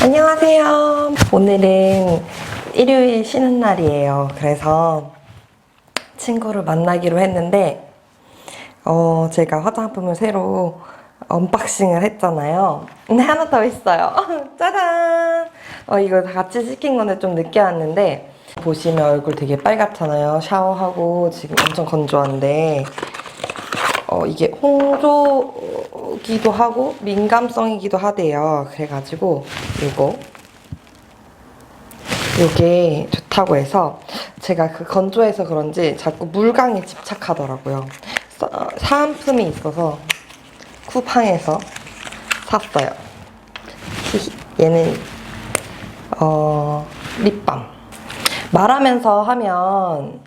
안녕하세요. 오늘은 일요일 쉬는 날이에요. 그래서 친구를 만나기로 했는데, 어, 제가 화장품을 새로 언박싱을 했잖아요. 근데 하나 더 있어요. 짜잔! 어, 이거 다 같이 시킨 건데 좀 늦게 왔는데, 보시면 얼굴 되게 빨갛잖아요. 샤워하고 지금 엄청 건조한데, 어, 이게 홍조기도 하고 민감성이기도 하대요. 그래가지고 이거 이게 좋다고 해서 제가 그 건조해서 그런지 자꾸 물광에 집착하더라고요. 사- 사은품이 있어서 쿠팡에서 샀어요. 얘는 어 립밤. 말하면서 하면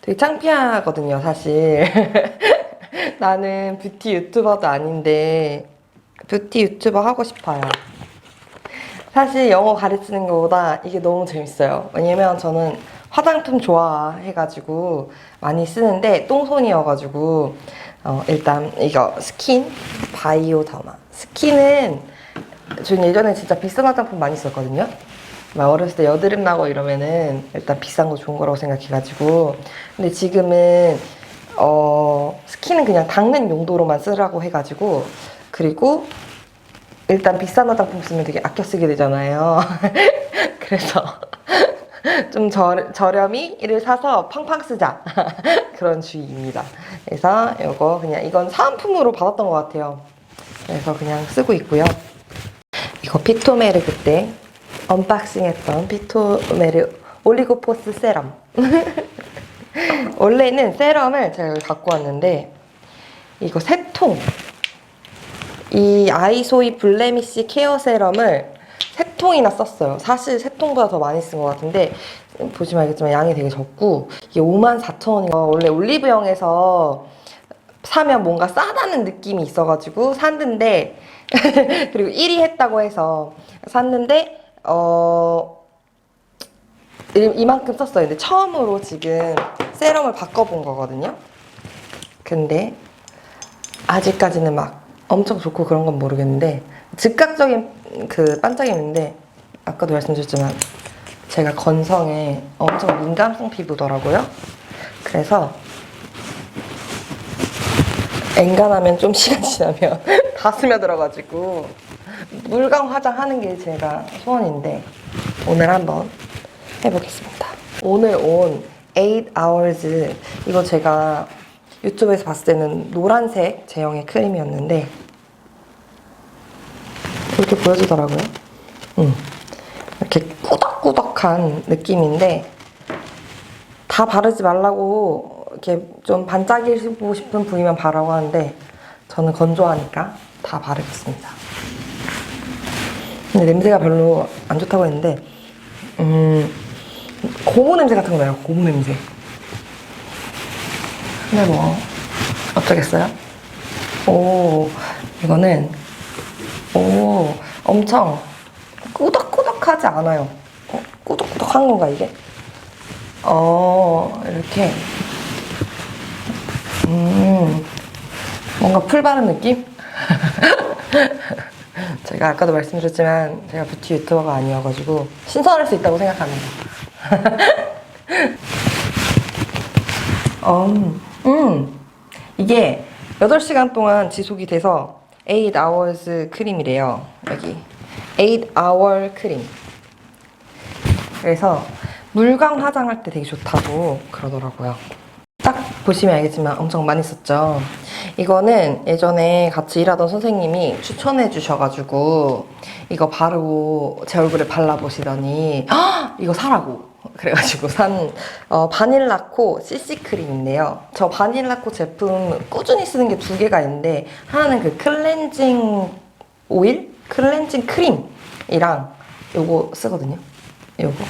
되게 창피하거든요, 사실. 나는 뷰티 유튜버도 아닌데 뷰티 유튜버 하고 싶어요. 사실 영어 가르치는 것보다 이게 너무 재밌어요. 왜냐면 저는 화장품 좋아해가지고 많이 쓰는데 똥손이어가지고 어, 일단 이거 스킨 바이오 더마 스킨은 저는 예전에 진짜 비싼 화장품 많이 썼거든요. 막 어렸을 때 여드름 나고 이러면은 일단 비싼 거 좋은 거라고 생각해가지고 근데 지금은 어 스킨은 그냥 닦는 용도로만 쓰라고 해가지고 그리고 일단 비싼 화장품 쓰면 되게 아껴 쓰게 되잖아요. 그래서 좀 저, 저렴히 이를 사서 팡팡 쓰자 그런 주의입니다. 그래서 이거 그냥 이건 사은품으로 받았던 것 같아요. 그래서 그냥 쓰고 있고요. 이거 피토메르 그때 언박싱했던 피토메르 올리고포스 세럼. 원래는 세럼을 제가 여기 갖고 왔는데 이거 세 통. 이 아이소이 블레미시 케어 세럼을 세 통이나 썼어요. 사실 세 통보다 더 많이 쓴 것 같은데 보시면 알겠지만 양이 되게 적고 이게 5만 4천 원이고 원래 올리브영에서 사면 뭔가 싸다는 느낌이 있어가지고 샀는데 그리고 1위 했다고 해서 샀는데 어 이- 이만큼 썼어요. 근데 처음으로 지금 세럼을 바꿔본 거거든요. 근데 아직까지는 막 엄청 좋고 그런 건 모르겠는데 즉각적인 그 반짝임인데 아까도 말씀드렸지만 제가 건성에 엄청 민감성 피부더라고요. 그래서 엔간하면 좀 시간 지나면 다 스며들어가지고 물광 화장하는 게 제가 소원인데 오늘 한번 해보겠습니다. 오늘 온 8 hours 이거 제가 유튜브에서 봤을 때는 노란색 제형의 크림이었는데 이렇게 보여주더라고요. 음. 이렇게 꾸덕꾸덕한 느낌인데 다 바르지 말라고 이렇게 좀 반짝이고 싶은 부위만 바라고 하는데 저는 건조하니까 다 바르겠습니다. 근데 냄새가 별로 안 좋다고 했는데 음 고무 냄새 같은 거 나요. 고무 냄새. 근데 뭐 어쩌겠어요? 오 이거는 오 엄청 꾸덕꾸덕하지 않아요. 어, 꾸덕꾸덕한 건가 이게? 어 이렇게 음 뭔가 풀 바른 느낌? 제가 아까도 말씀드렸지만 제가 뷰티 유튜버가 아니어가지고 신선할 수 있다고 생각합니다. 음, 음, 이게 8시간 동안 지속이 돼서 8 hours 크림이래요. 여기 8 hour 크림. 그래서 물광 화장할 때 되게 좋다고 그러더라고요. 딱 보시면 알겠지만 엄청 많이 썼죠. 이거는 예전에 같이 일하던 선생님이 추천해 주셔가지고 이거 바르고 제 얼굴에 발라보시더니 "헉! 이거 사라고 그래가지고 산 어, 바닐라코 CC 크림인데요. 저 바닐라코 제품 꾸준히 쓰는 게 두 개가 있는데 하나는 그 클렌징 오일? 클렌징 크림이랑 요거 쓰거든요. 요거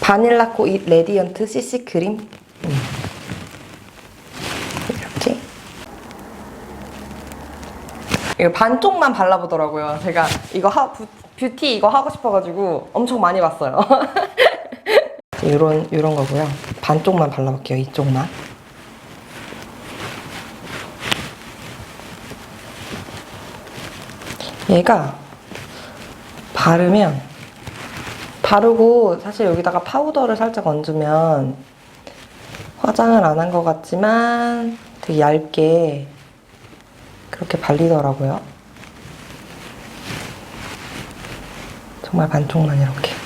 바닐라코 이 레디언트 CC 크림 음. 이거 반쪽만 발라보더라고요. 제가 이거 하, 부- 뷰티 이거 하고 싶어가지고 엄청 많이 봤어요. 이런 이런 거고요. 반쪽만 발라볼게요. 이쪽만. 얘가 바르면 바르고 사실 여기다가 파우더를 살짝 얹으면 화장을 안 한 것 같지만 되게 얇게 그렇게 발리더라고요. 정말 반쪽만 이렇게.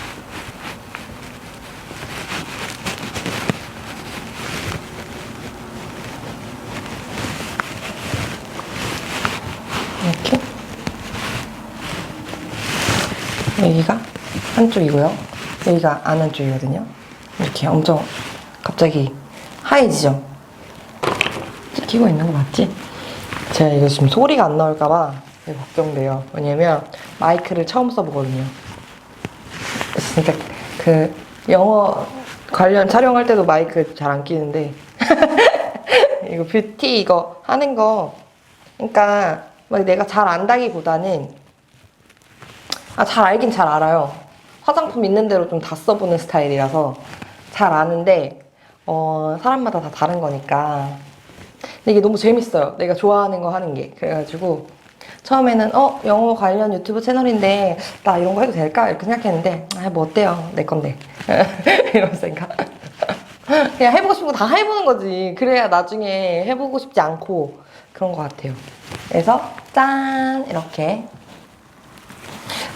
여기가 한쪽이고요. 여기가 안 한쪽이거든요. 이렇게 엄청 갑자기 하얘지죠? 찍히고 있는 거 맞지? 제가 이거 지금 소리가 안 나올까봐 걱정돼요. 왜냐면 마이크를 처음 써보거든요. 진짜 그 영어 관련 촬영할 때도 마이크 잘 안 끼는데 이거 뷰티 이거 하는 거 그러니까 막 내가 잘 안다기보다는 아 잘 알긴 잘 알아요. 화장품 있는 대로 좀 다 써보는 스타일이라서 잘 아는데 어 사람마다 다 다른 거니까. 근데 이게 너무 재밌어요. 내가 좋아하는 거 하는 게. 그래가지고 처음에는 어 영어 관련 유튜브 채널인데 나 이런 거 해도 될까? 이렇게 생각했는데 아뭐 어때요? 내 건데. 이런 생각. 그냥 해보고 싶은 거 다 해보는 거지. 그래야 나중에 해보고 싶지 않고 그런 것 같아요. 그래서 짠! 이렇게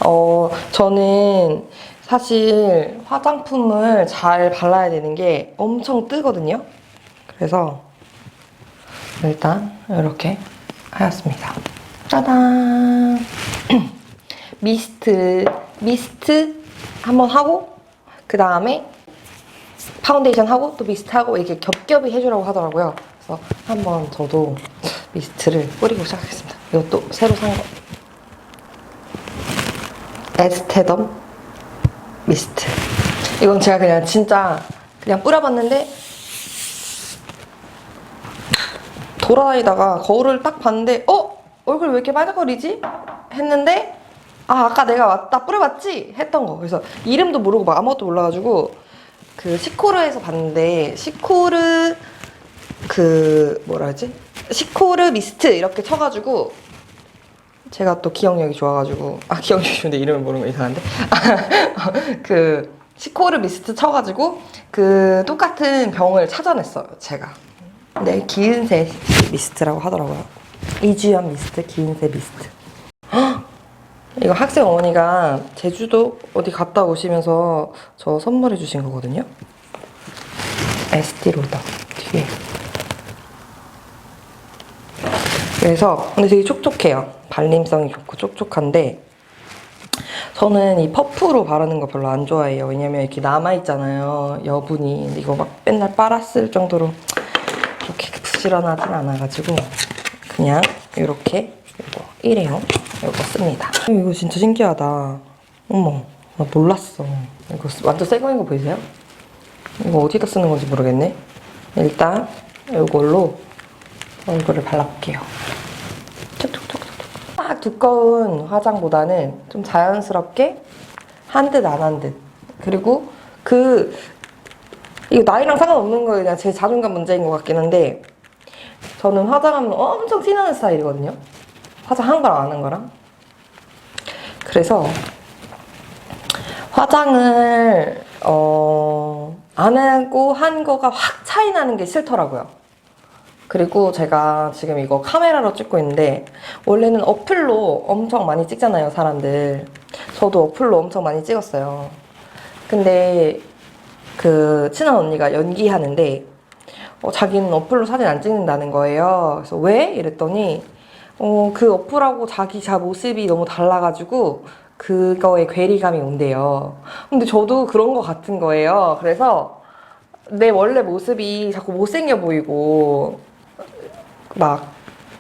어 저는 사실 화장품을 잘 발라야 되는 게 엄청 뜨거든요 그래서 일단 이렇게 하였습니다. 짜잔! 미스트, 미스트 한번 하고 그 다음에 파운데이션 하고 또 미스트 하고 이렇게 겹겹이 해주라고 하더라고요. 그래서 한번 저도 미스트를 뿌리고 시작하겠습니다. 이것도 새로 산 거. 에스테덤 미스트. 이건 제가 그냥 진짜 그냥 뿌려봤는데 돌아다니다가 거울을 딱 봤는데 어? 얼굴 왜 이렇게 빨갛거리지? 했는데 아 아까 내가 왔다 뿌려봤지? 했던 거 그래서 이름도 모르고 막 아무것도 몰라가지고 그 시코르에서 봤는데 시코르 그 뭐라 하지? 시코르 미스트 이렇게 쳐가지고 제가 또 기억력이 좋아가지고 아 기억력이 좋은데 이름을 모르는 거 이상한데 그 시코르 미스트 쳐가지고 그 똑같은 병을 찾아냈어요 제가 네, 기은새 미스트라고 하더라고요. 이주연 미스트, 기은새 미스트. 헉! 이거 학생 어머니가 제주도 어디 갔다 오시면서 저 선물해 주신 거거든요. 에스티 로더 뒤에. 그래서 근데 되게 촉촉해요. 발림성이 좋고 촉촉한데 저는 이 퍼프로 바르는 거 별로 안 좋아해요. 왜냐면 이렇게 남아있잖아요. 여분이. 이거 막 맨날 빨았을 정도로 그렇게 부지런하진 않아가지고 그냥 이렇게 이거 일회용 이거 씁니다. 이거 진짜 신기하다. 어머, 나 몰랐어. 이거 쓰- 완전 새 거인 거 보이세요? 이거 어디다 쓰는 건지 모르겠네. 일단 이걸로 얼굴을 발라볼게요. 막 두꺼운 화장보다는 좀 자연스럽게 한 듯 안 한 듯. 그리고 그 이거 나이랑 상관없는 거예요. 그냥 제 자존감 문제인 것 같긴 한데 저는 화장하면 엄청 티나는 스타일이거든요. 화장한 거랑 안 한 거랑. 그래서 화장을 어, 안 하고 한 거가 확 차이 나는 게 싫더라고요. 그리고 제가 지금 이거 카메라로 찍고 있는데 원래는 어플로 엄청 많이 찍잖아요, 사람들. 저도 어플로 엄청 많이 찍었어요. 근데 그 친한 언니가 연기하는데 어, 자기는 어플로 사진 안 찍는다는 거예요. 그래서 왜? 이랬더니 어, 그 어플하고 자기 자 모습이 너무 달라가지고 그거에 괴리감이 온대요. 근데 저도 그런 거 같은 거예요. 그래서 내 원래 모습이 자꾸 못생겨 보이고 막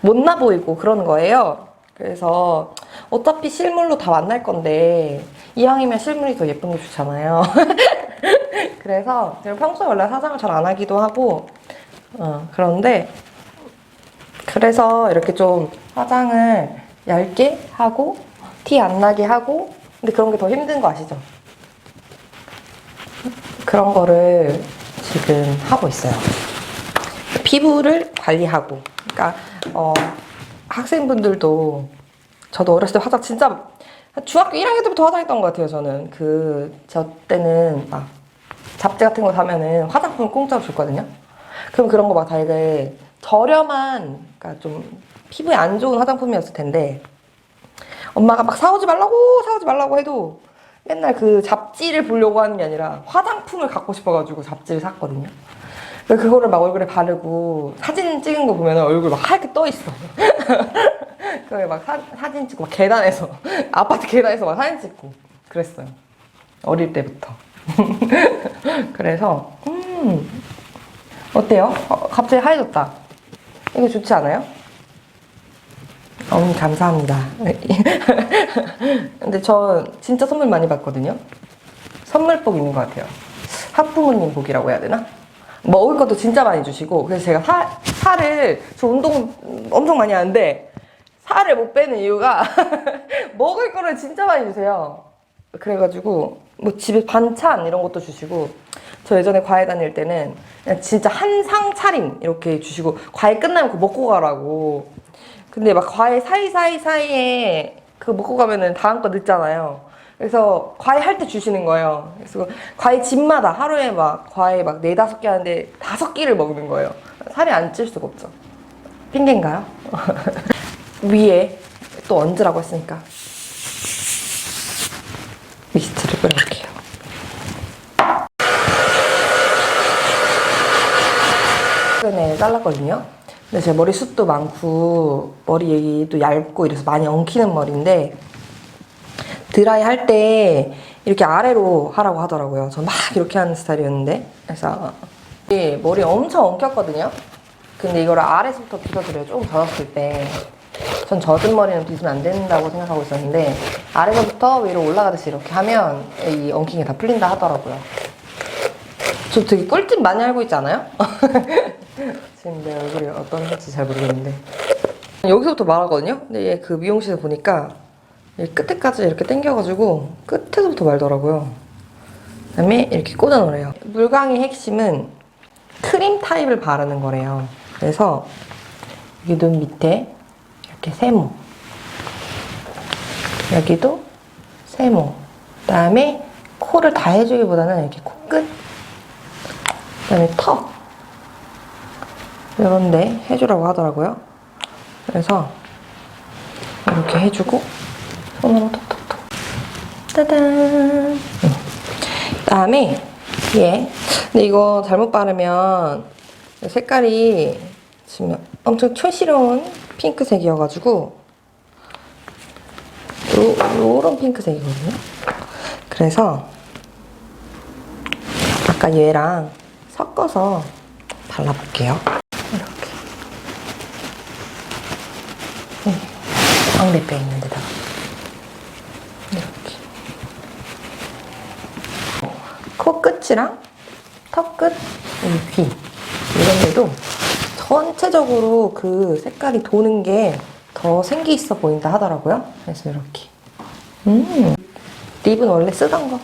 못나 보이고 그러는 거예요. 그래서 어차피 실물로 다 만날 건데 이왕이면 실물이 더 예쁜 게 좋잖아요. 그래서 제가 평소에 원래 화장을 잘 안 하기도 하고 어, 그런데 그래서 이렇게 좀 화장을 얇게 하고 티 안 나게 하고 근데 그런 게 더 힘든 거 아시죠? 그런 거를 지금 하고 있어요. 피부를 관리하고 그러니까 어, 학생분들도 저도 어렸을 때 화장 진짜 중학교 1학년 때부터 화장했던 것 같아요, 저는. 그, 저 때는 막 잡지 같은 거 사면은 화장품 공짜로 줬거든요. 그럼 그런 거 막 되게 저렴한, 그러니까 좀 피부에 안 좋은 화장품이었을 텐데, 엄마가 막 사오지 말라고, 사오지 말라고 해도 맨날 그 잡지를 보려고 하는 게 아니라 화장품을 갖고 싶어가지고 잡지를 샀거든요. 그거를 막 얼굴에 바르고 사진 찍은 거 보면 얼굴 막 하얗게 떠 있어. 그걸 막 사, 사진 찍고 막 계단에서 아파트 계단에서 막 사진 찍고 그랬어요. 어릴 때부터. 그래서 음 어때요? 어, 갑자기 하얘졌다. 이거 좋지 않아요? 어머니 감사합니다. 근데 저 진짜 선물 많이 받거든요. 선물복 있는 것 같아요. 학부모님 복이라고 해야 되나? 먹을 것도 진짜 많이 주시고 그래서 제가 살, 살을 저 운동 엄청 많이 하는데 살을 못 빼는 이유가 먹을 거를 진짜 많이 주세요. 그래가지고 뭐 집에 반찬 이런 것도 주시고 저 예전에 과외 다닐 때는 그냥 진짜 한 상 차림 이렇게 주시고 과외 끝나면 그거 먹고 가라고 근데 막 과외 사이사이 사이에 그 먹고 가면은 다음 거 늦잖아요. 그래서 과외 할 때 주시는 거예요. 그래서 과외 집마다 하루에 막 과외 막 네 다섯 개 하는데 다섯 끼를 먹는 거예요. 살이 안 찔 수가 없죠. 핑계인가요? 위에 또 얹으라고 했으니까 미스트를 뿌려볼게요. 최근에 잘랐거든요. 근데 제 머리 숱도 많고 머리도 얇고 이래서 많이 엉키는 머리인데 드라이 할 때 이렇게 아래로 하라고 하더라고요. 전 막 이렇게 하는 스타일이었는데 그래서 이 머리 엄청 엉켰거든요. 근데 이거를 아래서부터 빗어드려요. 조금 젖었을 때. 전 젖은 머리는 빗으면 안 된다고 생각하고 있었는데 아래서부터 위로 올라가듯이 이렇게 하면 이 엉킨 게 다 풀린다 하더라고요. 저 되게 꿀팁 많이 알고 있지 않아요? 지금 내 얼굴이 어떤 건지 잘 모르겠는데 여기서부터 말하거든요? 근데 얘 그 미용실에 보니까 이 끝에까지 이렇게 당겨가지고 끝에서부터 말더라고요. 그 다음에 이렇게 꽂아놓으래요. 물광의 핵심은 크림 타입을 바르는 거래요. 그래서 여기 눈 밑에 이렇게 세모 여기도 세모 그 다음에 코를 다 해주기보다는 이렇게 코끝 그다음에 턱 이런데 해주라고 하더라고요. 그래서 이렇게 해주고 손으로 톡톡톡 짜잔. 응. 그다음에 얘 근데 이거 잘못 바르면 색깔이 지금 엄청 촌스러운 핑크색이어가지고 요, 요런 핑크색이거든요. 그래서 아까 얘랑 섞어서 발라볼게요. 이렇게. 네. 광대뼈 있는 데다가. 이렇게. 코 끝이랑 턱 끝, 이 귀. 이런 데도 전체적으로 그 색깔이 도는 게 더 생기 있어 보인다 하더라고요. 그래서 이렇게. 음. 립은 원래 쓰던 거.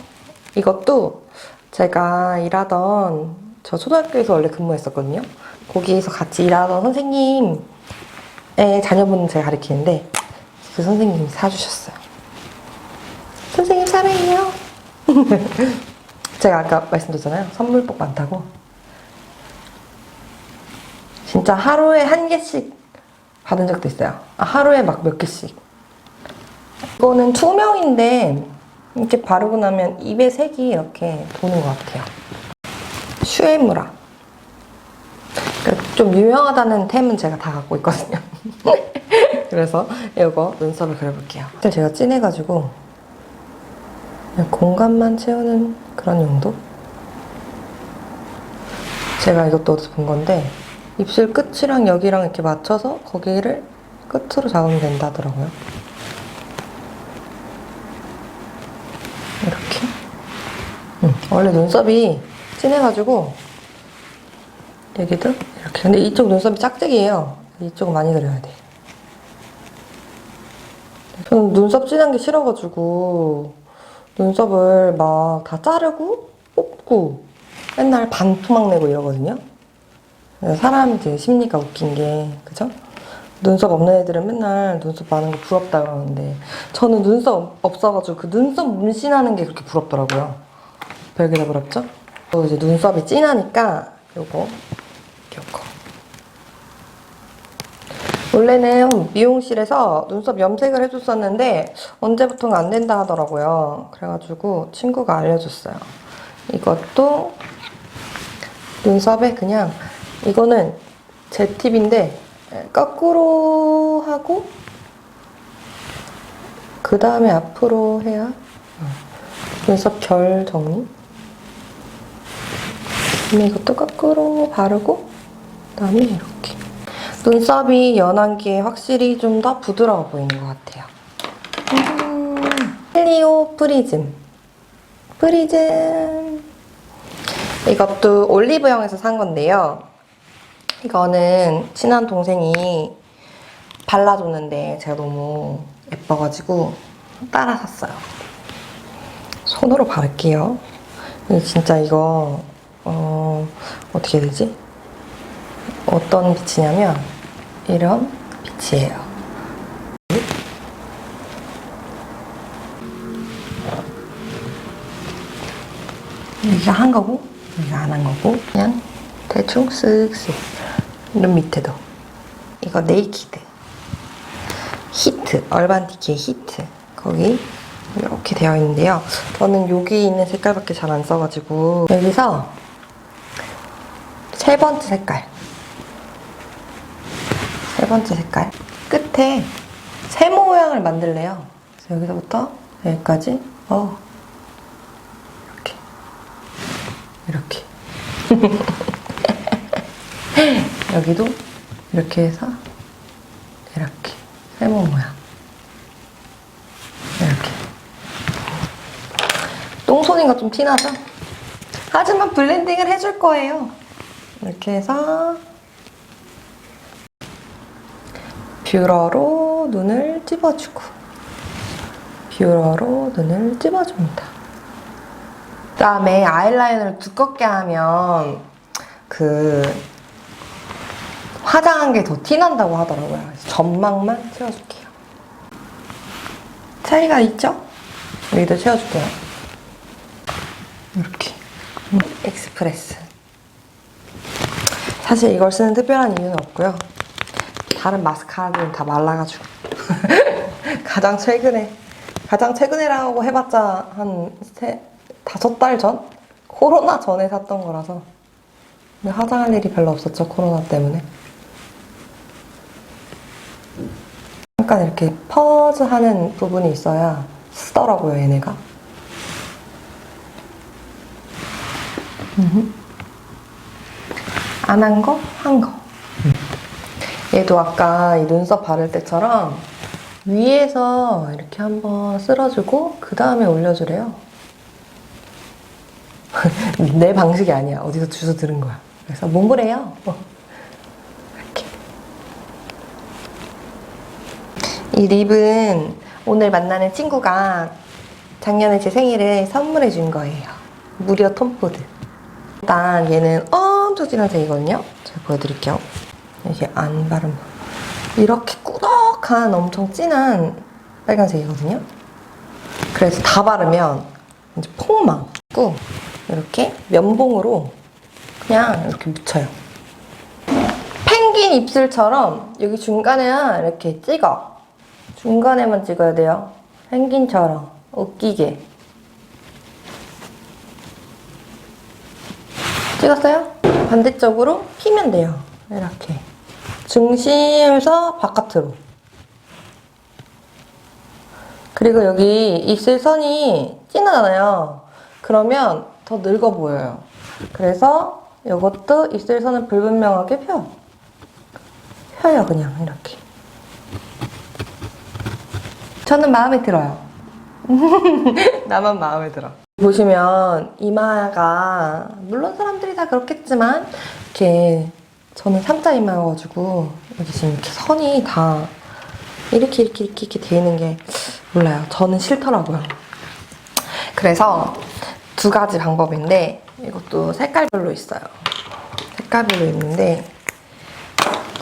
이것도 제가 일하던 저 초등학교에서 원래 근무했었거든요. 거기에서 같이 일하던 선생님의 자녀분 제가 가르치는데 그 선생님이 사주셨어요. 선생님 사랑해요. 제가 아까 말씀드렸잖아요. 선물복 많다고. 진짜 하루에 한 개씩 받은 적도 있어요. 아, 하루에 막 몇 개씩. 이거는 투명인데 이렇게 바르고 나면 입의 색이 이렇게 도는 것 같아요. 슈에무라. 그러니까 좀 유명하다는 템은 제가 다 갖고 있거든요. 그래서 이거 눈썹을 그려볼게요. 제가 진해가지고 공간만 채우는 그런 용도? 제가 이것도 어디서 본 건데 입술 끝이랑 여기랑 이렇게 맞춰서 거기를 끝으로 잡으면 된다 하더라고요. 이렇게. 음, 원래 눈썹이 진해가지고 여기도 이렇게. 근데 이쪽 눈썹이 짝짝이에요. 이쪽은 많이 그려야 돼. 저는 눈썹 진한 게 싫어가지고 눈썹을 막 다 자르고 뽑고 맨날 반토막 내고 이러거든요. 사람 되게 심리가 웃긴 게 그죠? 눈썹 없는 애들은 맨날 눈썹 많은 거 부럽다 그러는데 저는 눈썹 없어가지고 그 눈썹 문신하는 게 그렇게 부럽더라고요. 별게 다 부럽죠? 또 이제 눈썹이 진하니까 요거 요거 원래는 미용실에서 눈썹 염색을 해줬었는데 언제부턴가 안 된다 하더라고요. 그래가지고 친구가 알려줬어요. 이것도 눈썹에 그냥 이거는 제 팁인데 거꾸로 하고 그 다음에 앞으로 해야 어, 눈썹 결 정리. 그다음에 이것도 거꾸로 바르고 그 다음에 이렇게 눈썹이 연한 게 확실히 좀 더 부드러워 보이는 것 같아요. 음, 헬리오 프리즘. 프리즘. 이것도 올리브영에서 산 건데요. 이거는 친한 동생이 발라줬는데 제가 너무 예뻐가지고 따라 샀어요. 손으로 바를게요. 진짜 이거 어, 어떻게 되지? 어떤 빛이냐면 이런 빛이에요. 여기가 한 거고 여기가 안 한 거고 그냥 대충 쓱쓱. 눈 밑에도. 이거 네이키드. 히트 얼반티키의 히트. 거기 이렇게 되어 있는데요. 저는 여기 있는 색깔밖에 잘 안 써가지고. 여기서 세 번째 색깔 세 번째 색깔. 끝에 세모 모양을 만들래요. 그래서 여기서부터 여기까지 어 이렇게. 이렇게. 여기도 이렇게 해서 이렇게. 세모 모양. 이렇게. 똥손인가 좀 티나죠? 하지만 블렌딩을 해줄 거예요. 이렇게 해서 뷰러로 눈을 찝어주고 뷰러로 눈을 찝어줍니다 그 다음에 아이라인을 두껍게 하면 그 화장한 게 더 티난다고 하더라고요. 점막만 채워줄게요. 차이가 있죠? 여기도 채워줄게요. 이렇게. 음, 엑스프레스. 사실 이걸 쓰는 특별한 이유는 없고요. 다른 마스카라들은 다 말라가지고. 가장 최근에, 가장 최근에라고 해봤자 한 세, 다섯 달 전? 코로나 전에 샀던 거라서. 근데 화장할 일이 별로 없었죠, 코로나 때문에. 약간 이렇게 퍼즈 하는 부분이 있어야 쓰더라고요, 얘네가. 안 한 거, 한 거. 얘도 아까 이 눈썹 바를 때처럼 위에서 이렇게 한번 쓸어주고 그 다음에 올려주래요. 내 방식이 아니야. 어디서 주워 들은 거야. 그래서 몸부래요. 이렇게. 이 립은 오늘 만나는 친구가 작년에 제 생일에 선물해 준 거예요. 무려 톰포드. 일단 얘는 엄청 진한 색이거든요. 제가 보여드릴게요. 이게 안 바르면 이렇게 꾸덕한 엄청 진한 빨간색이거든요. 그래서 다 바르면 이제 폭망 고 이렇게 면봉으로 그냥 이렇게 묻혀요. 펭귄 입술처럼 여기 중간에만 이렇게 찍어. 중간에만 찍어야 돼요. 펭귄처럼 웃기게. 찍었어요? 반대쪽으로 피면 돼요. 이렇게. 중심에서 바깥으로. 그리고 여기 입술 선이 진하잖아요. 그러면 더 늙어 보여요. 그래서 이것도 입술 선을 불분명하게 펴. 펴요, 그냥 이렇게. 저는 마음에 들어요. 나만 마음에 들어. 보시면 이마가 물론 사람들이 다 그렇겠지만 이렇게 저는 삼자 이마여가지고 여기 지금 이렇게 선이 다 이렇게 이렇게 이렇게 이렇게 돼 있는 게 몰라요. 저는 싫더라고요. 그래서 두 가지 방법인데 이것도 색깔별로 있어요. 색깔별로 있는데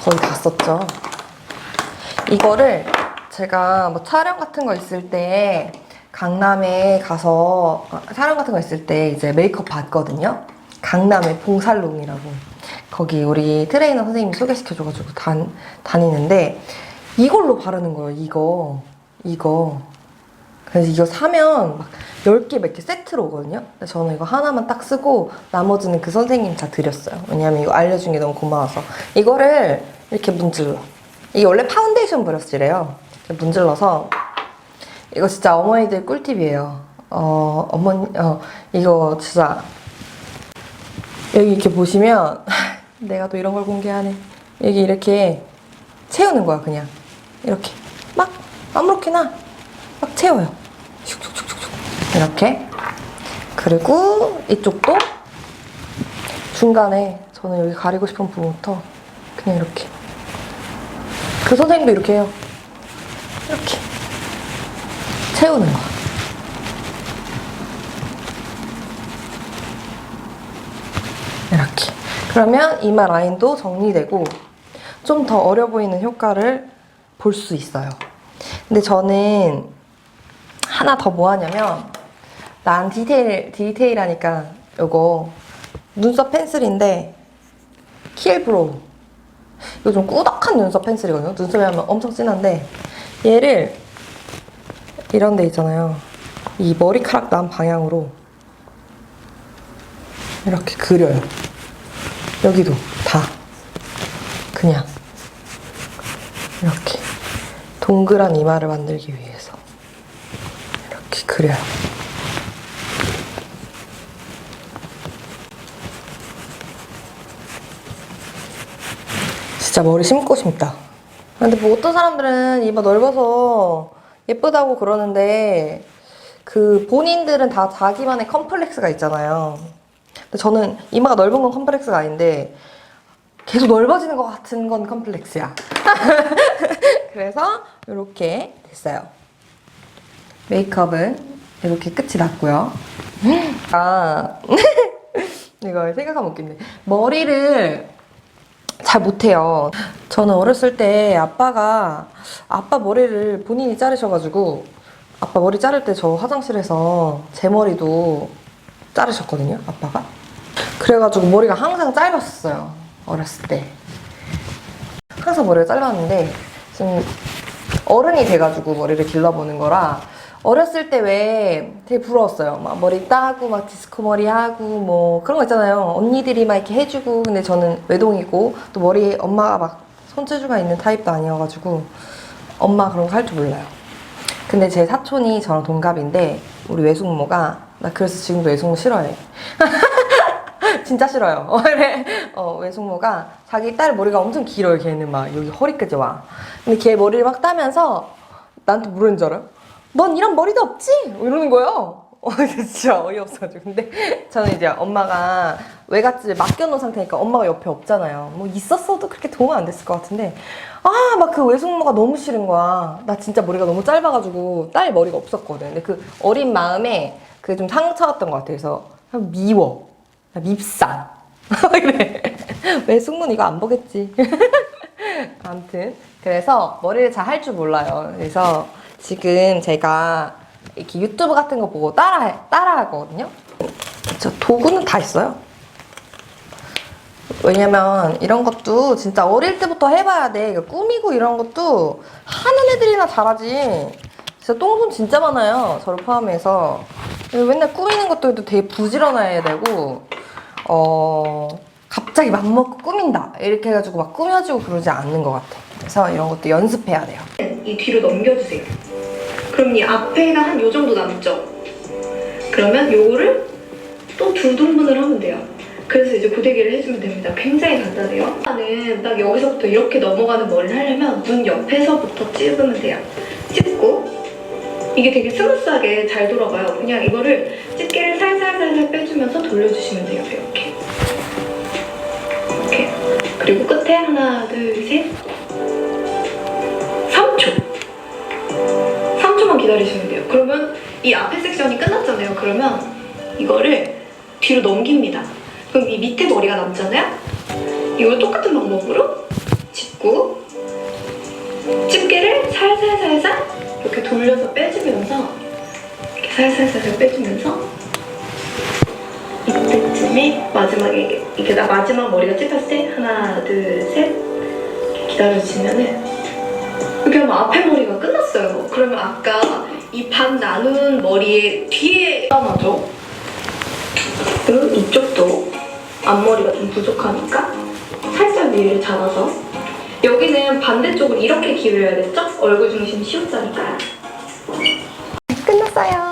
거의 다 썼죠. 이거를 제가 뭐 촬영 같은 거 있을 때 강남에 가서 어, 촬영 같은 거 있을 때 이제 메이크업 받거든요. 강남의 봉살롱이라고 거기 우리 트레이너 선생님이 소개시켜줘가지고 다, 다니는데 이걸로 바르는 거예요. 이거 이거 그래서 이거 사면 막 10개 몇 개 세트로 오거든요. 근데 저는 이거 하나만 딱 쓰고 나머지는 그 선생님 다 드렸어요. 왜냐면 이거 알려준 게 너무 고마워서. 이거를 이렇게 문질러. 이게 원래 파운데이션 브러쉬래요. 문질러서 이거 진짜 어머니들 꿀팁이에요. 어, 어머니, 어, 이거 진짜 여기 이렇게 보시면 내가 또 이런 걸 공개하네. 여기 이렇게 채우는 거야, 그냥. 이렇게. 막 아무렇게나 막 채워요. 슉슉슉슉슉. 이렇게. 그리고 이쪽도 중간에 저는 여기 가리고 싶은 부분부터 그냥 이렇게. 그 선생님도 이렇게 해요. 이렇게. 채우는 거. 이렇게. 그러면 이마 라인도 정리되고 좀 더 어려 보이는 효과를 볼 수 있어요. 근데 저는 하나 더 뭐 하냐면 난 디테일 디테일하니까 요거 눈썹 펜슬인데 킬브로우 이거 좀 꾸덕한 눈썹 펜슬이거든요. 눈썹에 하면 엄청 진한데 얘를 이런 데 있잖아요. 이 머리카락 난 방향으로 이렇게 그려요. 여기도 다 그냥 이렇게 동그란 이마를 만들기 위해서 이렇게 그려요. 진짜 머리 심고 싶다. 근데 뭐 어떤 사람들은 이마 넓어서 예쁘다고 그러는데 그 본인들은 다 자기만의 컴플렉스가 있잖아요. 근데 저는 이마가 넓은 건 컴플렉스가 아닌데 계속 넓어지는 것 같은 건 컴플렉스야. 그래서 이렇게 됐어요. 메이크업은 이렇게 끝이 났고요. 아 이거 생각하면 웃긴데 머리를 잘 못해요. 저는 어렸을 때 아빠가 아빠 머리를 본인이 자르셔가지고 아빠 머리 자를 때 저 화장실에서 제 머리도 자르셨거든요. 아빠가. 그래가지고 머리가 항상 짧았어요. 어렸을 때. 항상 머리가 짧았는데 지금 어른이 돼가지고 머리를 길러보는 거라 어렸을 때 왜 되게 부러웠어요. 막 머리 따고 막 디스코 머리 하고 뭐 그런 거 있잖아요. 언니들이 막 이렇게 해주고 근데 저는 외동이고 또 머리 엄마가 막 손재주가 있는 타입도 아니어가지고 엄마 그런 거 할 줄 몰라요. 근데 제 사촌이 저랑 동갑인데 우리 외숙모가 나 그래서 지금도 외숙모 싫어해. 진짜 싫어요. 어, 외숙모가 자기 딸 머리가 엄청 길어요. 걔는 막 여기 허리까지 와. 근데 걔 머리를 막 따면서 나한테 뭐라는 줄 알아요? 넌 이런 머리도 없지? 뭐 이러는 거예요. 어, 진짜 어이없어가지고. 근데 저는 이제 엄마가 외갓집에 맡겨놓은 상태니까 엄마가 옆에 없잖아요. 뭐 있었어도 그렇게 도움 안 됐을 것 같은데. 아, 막 그 외숙모가 너무 싫은 거야. 나 진짜 머리가 너무 짧아가지고 딸 머리가 없었거든. 근데 그 어린 마음에 그 좀 상처였던 것 그냥 미워. 나 밉상. 그래. 외숙모는 이거 안 보겠지. 아무튼. 그래서 머리를 잘 할 줄 몰라요. 그래서 지금 제가 이렇게 유튜브 같은 거 보고 따라, 따라 하거든요. 저 도구는 다 있어요. 왜냐면 이런 것도 진짜 어릴 때부터 해봐야 돼. 꾸미고 이런 것도 하는 애들이나 잘하지. 진짜 똥손 진짜 많아요. 저를 포함해서. 맨날 꾸미는 것도 되게 부지런해야 되고, 어, 갑자기 맘먹고 꾸민다. 이렇게 해가지고 막 꾸며지고 그러지 않는 것 같아. 그래서 이런 것도 연습해야 돼요. 이 뒤로 넘겨주세요. 그럼 이 앞에가 한 요 정도 남죠? 그러면 요거를 또 두 등분을 하면 돼요. 그래서 이제 고데기를 해주면 됩니다. 굉장히 간단해요. 나는 딱 여기서부터 이렇게 넘어가는 머리를 하려면 눈 옆에서부터 찝으면 돼요. 찝고 이게 되게 스무스하게 잘 돌아가요. 그냥 이거를 집게를 살살살살 빼주면서 돌려주시면 돼요. 이렇게. 이렇게. 그리고 끝에 하나, 둘, 셋. 3초. 3초만 기다리시면 돼요. 그러면 이 앞에 섹션이 끝났잖아요. 그러면 이거를 뒤로 넘깁니다. 그럼 이 밑에 머리가 남잖아요. 이걸 똑같은 방법으로 짚고 집게를 살살살살 이렇게 돌려서 빼주면서 이렇게 살살살살 빼주면서 이때쯤에 마지막에 이게, 나 마지막 머리가 찝혔을 때 하나 둘 셋 기다려주면은 이렇게 하면 앞에 머리가 끝났어요. 그러면 아까 이 반 나눈 머리에 뒤에 감아줘. 그리고 이쪽도 앞머리가 좀 부족하니까 살짝 위를 잡아서 여기는 반대쪽으로 이렇게 기울여야 됐죠? 얼굴 중심 시옷자니까요. 끝났어요.